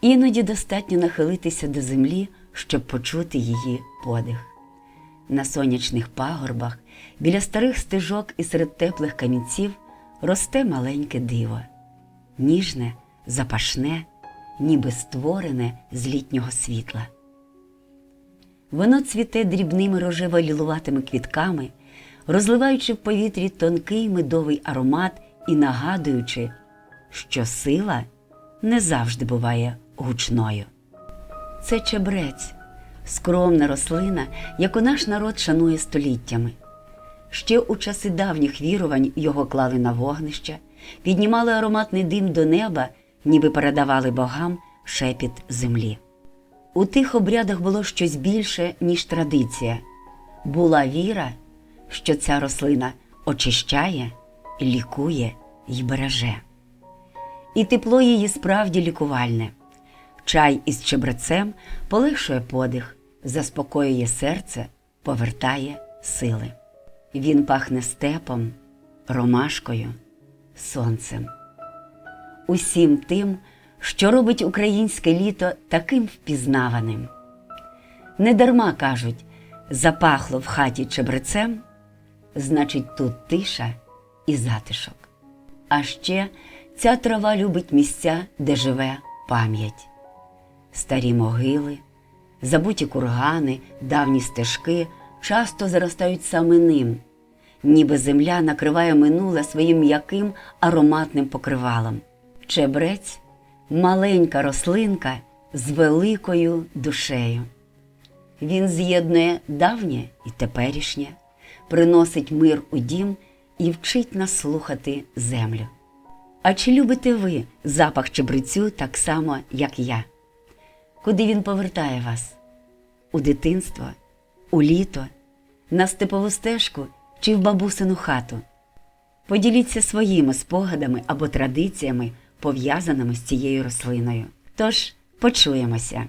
Іноді достатньо нахилитися до землі, щоб почути її подих. На сонячних пагорбах, біля старих стежок і серед теплих камінців росте маленьке диво, ніжне, запашне, ніби створене з літнього світла. Воно цвіте дрібними рожево-лілуватими квітками, розливаючи в повітрі тонкий медовий аромат і нагадуючи, що сила не завжди буває гучною. Це чебрець, скромна рослина, яку наш народ шанує століттями. Ще у часи давніх вірувань його клали на вогнище, піднімали ароматний дим до неба, ніби передавали богам шепіт землі. У тих обрядах було щось більше, ніж традиція. Була віра, що ця рослина очищає, лікує й береже. І тепло її справді лікувальне. Чай із чебрецем полегшує подих, заспокоює серце, повертає сили. Він пахне степом, ромашкою, сонцем. Усім тим, що робить українське літо таким впізнаваним. Недарма кажуть, запахло в хаті чебрецем, значить, тут тиша і затишок. А ще ця трава любить місця, де живе пам'ять. Старі могили, забуті кургани, давні стежки часто заростають саме ним, ніби земля накриває минуле своїм м'яким ароматним покривалом. Чебрець маленька рослинка з великою душею. Він з'єднує давнє і теперішнє, приносить мир у дім і вчить нас слухати землю. А чи любите ви запах чебрецю так само, як я? Куди він повертає вас? У дитинство, у літо, на степову стежку чи в бабусину хату? Поділіться своїми спогадами або традиціями, пов'язаними з цією рослиною. Тож почуємося.